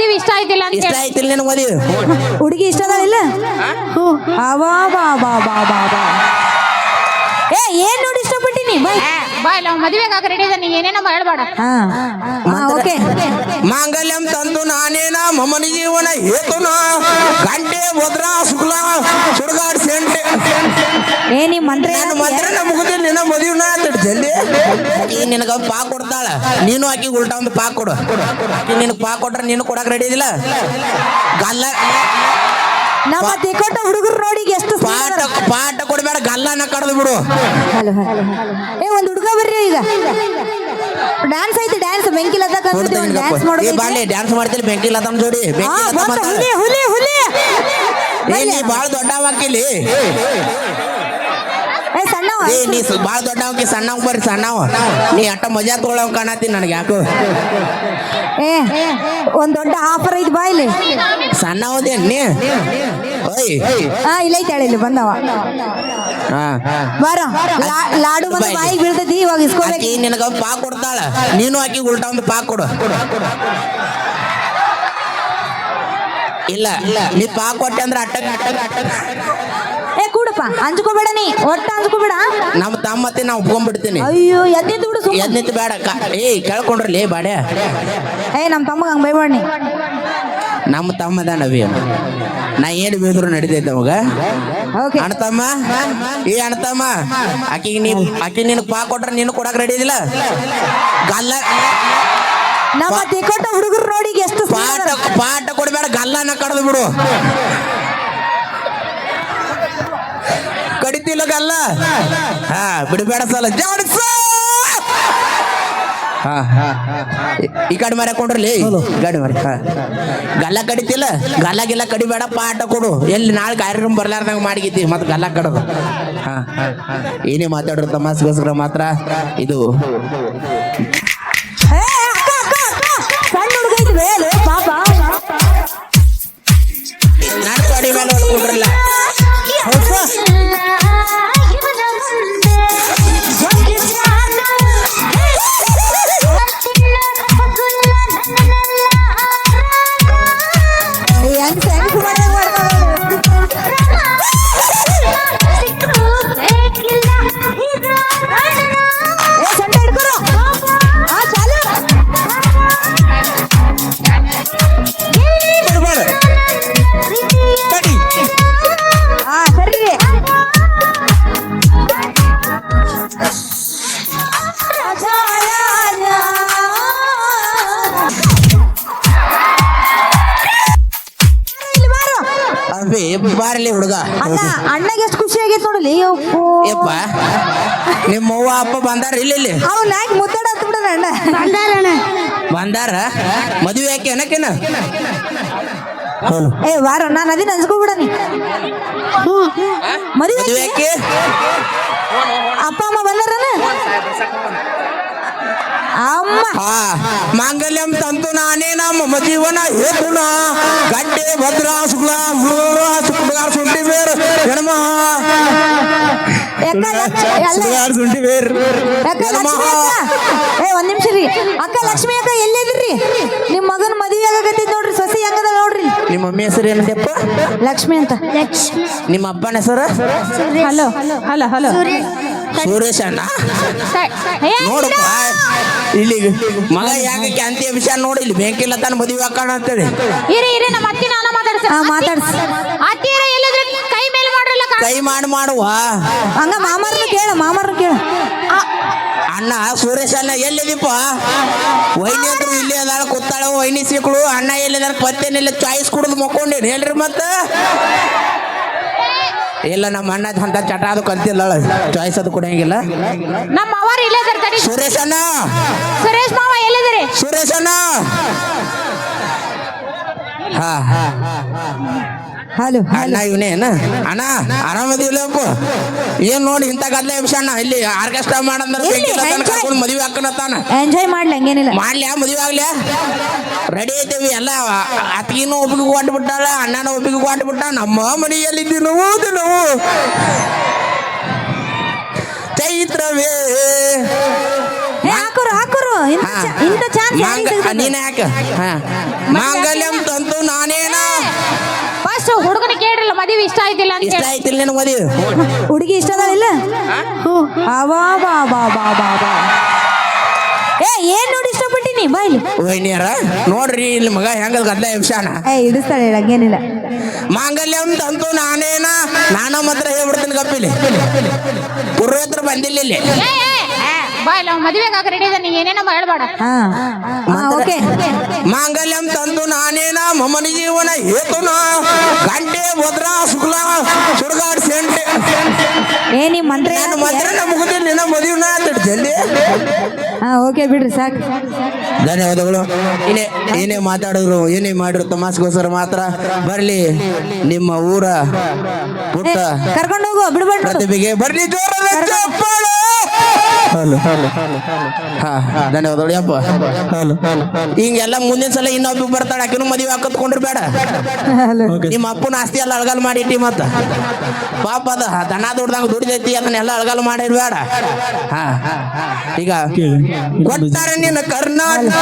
ಮದುವೆ ಇಷ್ಟ ಆಯ್ತಿಲ್ಲ ಅಂತ ಇಷ್ಟ ಆಯ್ತಿಲ್ಲ ನಿನಗೆ ಮದುವೆ? ಹುಡುಗಿ ಇಷ್ಟ ಅದಾಳಿಲ್ಲ ಅವಾ ಬಾ ಬಾ ಬಾ ಬಾ ಬಾ ಏ ಏನ್ ನೋಡಿ ಇಷ್ಟಪಟ್ಟಿನಿ? ಬೈ. ಬಾ ಇಲ್ಲ ಮದುವೆಗಾಗ ರೆಡಿ ಇದೆ ನೀ ಏನೇನೋ ಹೇಳ್ಬೇಡ. ಓಕೆ. ಮಾಂಗಲ್ಯಂ ತಂದು ನಾನೇನ ಮಮನ ಜೀವನ ಹೇತುನ ಗಂಟೆ ಭದ್ರ ಶುಕ್ಲ ಸುಡಗಾಡ್ ಸೆಂಟೆ ಏ ನೀ ಮಂತ್ರ ನಾನು ಮಂತ್ರ ಮುಗಿದು ನಿನ್ನ ಮದುವೆನ ಅಂತ ಜಲ್ದಿ. ನಿನಗೆ ನಿನಗ ಪಾ ಕೊಡ್ತಾಳ. ನೀನು ಆಕಿ ಉಲ್ಟಾ ಒಂದು ಪಾ ಕೊಡು. ಆಕಿ ನಿನಗೆ ಪಾ ಕೊಟ್ರೆ ನೀನು ಕೊಡಕ್ ರೆಡಿ ಇದಿಲ್ಲ ಗಲ್ಲ ನಮ್ಮ ತಿಕ್ಕೊಟ್ಟ ಹುಡುಗರು ನೋಡಿ ಎಷ್ಟು ಪಾಠ ಪಾಠ ಕೊಡಬೇಡ ಗಲ್ಲನ ಕಡ್ದು ಬಿಡು. ಹಲೋ ಏ ಒಂದು ಹುಡುಗ ಬರ್ರಿ ಈಗ. ಡ್ಯಾನ್ಸ್ ಐತಿ ಡ್ಯಾನ್ಸ್ ಬೆಂಕಿಲದ ಡ್ಯಾನ್ಸ್ ಮಾಡೋದು ಬಾಳೆ ಡ್ಯಾನ್ಸ್ ಮಾಡ್ತೀನಿ ಬೆಂಕಿ ಲತಮ್ ಜೋಡಿ. ಹುಲಿ ಹುಲಿ ಹುಲಿ. ಏ ನೀ ಬಾಳ ದೊಡ್ಡ ಹಾಕಿಲಿ ಏ ಸಣ್ಣವ. ಏ ನೀ ಸ- ಬಾಳ ದೊಡ್ಡ ಹಾಕಿ ಸಣ್ಣ ಬರ್ರಿ ಸಣ್ಣವ. ನೀ ಅಟ್ಟ ಮಜಾ ತೊಗೊಳವ್ ಕಾಣತ್ತೀನಿ ನನಗೆ ಯಾಕೋ. ಏ ಒಂದ್ ದೊಡ್ಡ ಆಫರ್ ಐತಿ ಬಾ ಇಲ್ಲಿ. ಸಣ್ಣವದೇ ನೀ? ಓಯ್. ಹಾ ಇಲ್ಲ ಐತೆ ಹೇಳಿ ಇಲ್ಲಿ ಬಂದವ. ಹಾ. ಬಾರ ಲಾ- ಲಾಡು ಬಂದು ಬಾಯಿಗೆ ಬೀಳ್ತೈತಿ ಇವಾಗ ಇಸ್ಕೋಬೇಕು ಆಕಿ ನಿನಗ ಪಾ ಕೊಡ್ತಾಳ. ನೀನು ಆಕಿ ಉಲ್ಟಾ ಒಂದು ಪಾ ಕೊಡು. ಇಲ್ಲ ನೀ ಪಾ ಕೊಟ್ಟೆ ಅಂದ್ರೆ ಅಟ್ಟಕ್ ಅಟ್ಟಕ್ ಅಟ್ಟಕ್ ಕೂಡಪ್ಪ ಅಂಜ್ಕೋಬೇಡ ನೀ ಒಟ್ಟ ಅಂಜ್ಕೋಬೇಡ. ನಮ್ಮ ತಮ್ಮ ಮತ್ತೆ ನಾ ಒಪ್ಕೊಂಡ್ಬಿಡ್ತೀನಿ ಅಯ್ಯೋ ಎದ್ದೆ ಬಿಡು ಎದ್ ಬೇಡ ಕ- ಏಯ್ ಕೇಳ್ಕೊಂಡ್ರಲಿ ಬಾಡ್ಯ. ಏ ನಮ್ಮ ತಮ್ಮಗ ಹಂಗ ಬೈಬೇಡಿ ನಮ್ಮ ತಮ್ಮದ ನವಿ ನಾ ಏನು ಬೇದ್ರು ನಡಿತೈತೆ ಅವಾಗ ಓಕೆ ಅಣ್ಣತಮ್ಮ ಏ ಅಣ್ಣತಮ್ಮ ಆಕಿಗೆ ನೀ ಆಕಿ ನಿನಗೆ ಪಾ ಕೊಟ್ರೆ ನೀನು ಕೊಡಕ್ ರೆಡಿ ಇದಿಲ್ಲ ಗಲ್ಲ ನಮ್ಮ ತಿಕ್ಕೊಟ್ಟ ಹುಡುಗರು ನೋಡಿ ಎಷ್ಟು ಪಾಠ ಪಾಠ ಕೊಡಬೇಡ ಗಲ್ಲನ ಕಡ್ದು ಬಿಡು. ಕಡಿತಿಲ್ಲ ಗಲ್ಲ ಹಾ ಬಿಡಬೇಡ ಸಲ. ಜಾಡ್ಸ ಹಾ ಈ- ಈ ಕಡೆ ಮರ ಕೊಂಡ್ರಲಿ ಗಾಡಿ ಮರ ಹಾ. ಗಲ್ಲ ಕಡಿತಿಲ್ಲ ಗಲ್ಲ ಗಿಲ್ಲ ಕಡಿಬೇಡ ಪಾಠ ಕೊಡು. ಎಲ್ಲಿ ನಾಳೆ ಕಾರ್ಯಕ್ರಮ ಬರ್ಲಾರ್ದಂಗ ಮಾಡಿಗಿತ್ತಿ ಮತ್ತೆ ಗಲ್ಲ ಕಡದು. ಹಾ ಏನೇ ಮಾತಾಡ್ರು ತಮಾಸ್ಗೋಸ್ಕರ ಮಾತ್ರ ಇದು. ಪಾಪ. ನಾಡ್ಪಾಡಿ ಮೇಲೆ ಹೊಡ್ಕೊಂಡ್ರಲ್ಲ. ಬಾರಲಿ ಹುಡುಗ. ಅಣ್ಣ ಅಣ್ಣಗೆ ಎಷ್ಟು ಖುಷಿ ಆಗೈತೆ ನೋಡಲಿ. ಅಪ್ಪೋ ಯಪ್ಪ ನಿಮ್ಮ ಅವ್ವ ಅಪ್ಪ ಬಂದಾರ? ಇಲ್ಲಿ ಇಲ್ಲಿ. ಅವ್ನು ಯಾಕೆ ಮುದ್ದಾಡ ಹತ್ಬಿಡಣ ಅಣ್ಣ. ಬಂದಾರ ಮದುವೆ ಯಾಕೆ ಏನಕ್ಕೇನ? ಏ ವಾರ ನಾನು ಅದಿನ ಅನ್ಸ್ಕೊಬಿಡ ಬಿಡನಿ ಮದುವೆ ಮದುವೆ ಯಾಕೆ ಅಪ್ಪ ಅಮ್ಮ ಬಂದಾರನ? ಅಮ್ಮ. ಹಾ. ಮಾಂಗಲ್ಯಂ ತಂತು ನಾನೇ ನಮ್ಮ ಜೀವನ ಹೇತುನ. ಗಡ್ಡೆ ಭದ್ರಾ ಶುಕ್ಲ ಸುಕ್ಲಗಾರ ಸುಂಟಿ ಬೇರ್ ಹೆಣ್ಮ ಯಾಕ ಲಕ್ಷ- ಎಲ್ಲ- ಸುಡುಗಾರ ಸುಂಟಿ ಬೇರ್ ಯಾಕ ಹೆಣ್ಮ ಲಕ್ಷ್ಮಿ ಅಕ್ಕ? ಏ ಒಂದ್ ನಿಮಿಷ ರೀ. ಅಕ್ಕ ಲಕ್ಷ್ಮಿ ಅಕ್ಕ ಎಲ್ಲಿದ್ರಿ ನಿಮ್ ಮಗನ್ ಮದುವೆ ಆಗಕತ್ತಿದ್ ನೋಡ್ರಿ ಸಸಿ ಹೆಂಗದ ನೋಡ್ರಿ? ನಿಮ್ಮ ಮಮ್ಮಿ ಹೆಸರು ಏನಂತೆಪ್ಪ ಲಕ್ಷ್ಮಿ ಅಂತ. ನಿಮ್ಮ ಅಪ್ಪನ ಹೆಸರು? ಹಲೋ. Hello hello. ಸುರೇಶ್ ಅಣ್ಣ. ನೋಡಪ್ಪ. ಇಲ್ಲಿ. ಮಗ ಯಾಕೆ ಅಂತ್ಯ ವಿಷಯ ನೋಡಿ ಇಲ್ಲಿ ಬೇಕಿಲ್ಲ ತಾನು ಮದುವೆ ಹಾಕೋಣ ಅಂತೇಳಿ. ಇರಿ ಇರಿ ನಮ್ಮ ಅತ್ತಿ ನಾನು ಮಾತಾಡ್ಸ. ಮಾತಾಡ್ಸ್. ಎಲ್ಲಾದ್ರೆ ಕೈ ಮೇಲೆ ಮಾಡ್ರಲ್ಲ ಕಾ- ಮಾಡಿ ಮಾಡುವ. ಹಂಗ ಮಾಮರ ಕೇಳ ಮಾಮರ ಕೇಳ. ಅಣ್ಣ ಸುರೇಶ್ ಅಣ್ಣ ಎಲ್ಲಿದಿಪ್ಪ ವೈನಿ ಅಂದ್ರು ಇಲ್ಲಿ ಅದಾಳ ಕೂತಾಳ. ವೈನಿ ಸಿಕ್ಕಳು ಅಣ್ಣ ಎಲ್ಲಿದಾರ ಪತ್ತೇನಿಲ್ಲ ಚಾಯ್ಸ್ ಕುಡಿದು ಮಕ್ಕೊಂಡೇನು ಹೇಳ್ರಿ ಮತ್ತ. ಇಲ್ಲ ನಮ್ಮ ಅಣ್ಣ ಅಂತ ಚಟ ಅದು ಕಲ್ತಿಲ್ಲ ಚಾಯ್ಸ್ ಅದು ಕುಡಿಯಂಗಿಲ್ಲ. ನಮ್ಮ ಅವರು ಸುರೇಶ್ ಅಣ್ಣ. ಸುರೇಶ್ ಮಾವ ಎಲ್ಲಿದ್ರಿ ಸುರೇಶ್ ಅಣ್ಣ. ಹಾ. ಹಲೋ ಅಣ್ಣ ಇವನೇನ ಅಣ್ಣ ಆರಾಮದಿಲ್ಲಪ್ಪ ಏನ್ ನೋಡಿ ಇಂತ ಗದ್ಲೆ ವಿಷಯ ಅಣ್ಣ? ಇಲ್ಲಿ ಆರ್ಕೆಸ್ಟ್ರಾ ಮಾಡಂದ್ರ ಎಲ್ಲಿ? ತನಕ. ಕರ್ಕೊಂಡು ಮದುವೆ ಹಾಕನತ್ತಾನ ಎಂಜಾಯ್ ಮಾಡ್ಲಿ ಹಂಗೇನಿಲ್ಲ. ಮಾಡ್ಲ್ಯಾ ಮದುವೆ ಆಗ್ಲ್ಯಾ ರೆಡಿ ಐತೇವಿ ಎಲ್ಲ ಅತ್ತಿಗಿನೂ ಒಬ್ಬಿಗೆ ಕೊಟ್ಟು ಬಿಟ್ಟಾಳ ಅಣ್ಣನ ಒಬ್ಬಿಗೆ ಕೊಟ್ಟು ಬಿಟ್ಟ ನಮ್ಮ ಮನೆಯಲ್ಲಿದ್ದೀವಿ ನಾವು ನಾವು ಚೈತ್ರವೇ. ಹಾಕೋರು ಹಾಕೋರು ಇಂಥ ಚಾನ್ಸ್ ನೀನ್ ಯಾಕ ಹಾ. ಮಾಂಗಲ್ಯಂ ತಂತು ನಾನೇನ? ಇಷ್ಟ ಆಯ್ತಿಲ್ಲ ಅಂತ ಇಷ್ಟ ಹೇಳಿ. ಆಯ್ತಿಲ್ಲ ನಿನ್ ಮದುವೆ ಹುಡುಗಿ ಇಷ್ಟ ಅದಾಳ ಇಲ್ಲ? ಹ್ಞೂ ಅವಾ ಬಾ ಬಾ ಬಾ ಬಾ ಬಾ ಏ ಏನ್ ನೋಡಿ ಇಷ್ಟಪಟ್ಟಿನಿ ಬಾ ಇಲ್ಲಿ. ವೈನಿಯರ ನೋಡ್ರಿ ಇಲ್ಲಿ ಮಗ ಹೆಂಗ ಗದ್ಲ ಹಿಂಸಾನ ಏ ಇಡಿಸ್ತಾಳೆ ಹೇಳ ಹಂಗೇನಿಲ್ಲ. ಮಾಂಗಲ್ಯಂ ತಂತು ನಾನೇನ? ನಾನ ಮಾತ್ರ ಹೇಳ್ಬಿಡ್ತೀನಿ ಕಪ್ಪಿಲಿ ಪುರೋಹಿತರು ಬಂದಿಲ್ಲ ಇಲ್ಲಿ. ಏ, ಬಾ ಇಲ್ಲ ಮದುವೆಗಾಗ ರೆಡಿ ನೀ ಏನೇನೋ ಹಾ. ಓಕೆ. ಮಾಂಗಲ್ಯಂ ತಂದು ನಾನೇನ ಮಮನ ಜೀವನ ಹೇತುನ ಗಂಟೆ ಭದ್ರ ಶುಕ್ಲ ಸುಡ್ಗಾಡ್ ಸೆಂಟೆ. ಏ ನಿಮ್ ಮಂತ್ರ ನಾನು ಮಂತ್ರ ಮುಗಿದಿಲ್ಲ ನಿನ್ನ ಮದುವೆನ ಅಂತ ಜಲ್ದಿ. ಹಾ ಓಕೆ ಬಿಡ್ರಿ ಸಾಕು. ಧನ್ಯವಾದಗಳು. ಏನೇ ಏನೇ ಮಾತಾಡಿದ್ರು ಏನೇ ಮಾಡಿದ್ರು ತಮಾಸ್ಗೋಸ್ಕರ ಮಾತ್ರ ಬರ್ಲಿ. ನಿಮ್ಮ ಊರ ಪುಟ್ಟ ಕರ್ಕೊಂಡು ಹೋಗು ಬಿಡ್ಬಾರ್ದು. ಪ್ರತಿಭೆಗೆ ಬರ್ಲಿ ಜೋರ ಚಪ್ಪಾಳೆ. ಹಾ ಧನ್ಯವಾದಗಳು ಯಪ್ಪ. ಹಿಂಗೆಲ್ಲ ಮುಂದಿನ ಸಲ ಇನ್ನೊಬ್ಬ ಬರ್ತಾಳೆ ಆಕಿನೂ ಮದುವೆ ಹಾಕತ್ಕೊಂಡ್ರೆ ಬೇಡ ನಿಮ್ಮ ಅಪ್ಪನ ಆಸ್ತಿ ಎಲ್ಲ ಅಳಗಾಲ್ ಮಾಡಿಟ್ಟಿ ಮತ್ತ. ಪಾಪ ಅದ ದನ ದುಡ್ದಂಗ ದುಡಿದೈತಿ ಅದನ್ನೆಲ್ಲ ಅಳಗಾಲ್ ಮಾಡಿರ್ ಬೇಡ ಹಾ. ಈಗ ಕೊಟ್ಟಾರೆ ನಿನ್ನ ಕರ್ನಾಟಕ.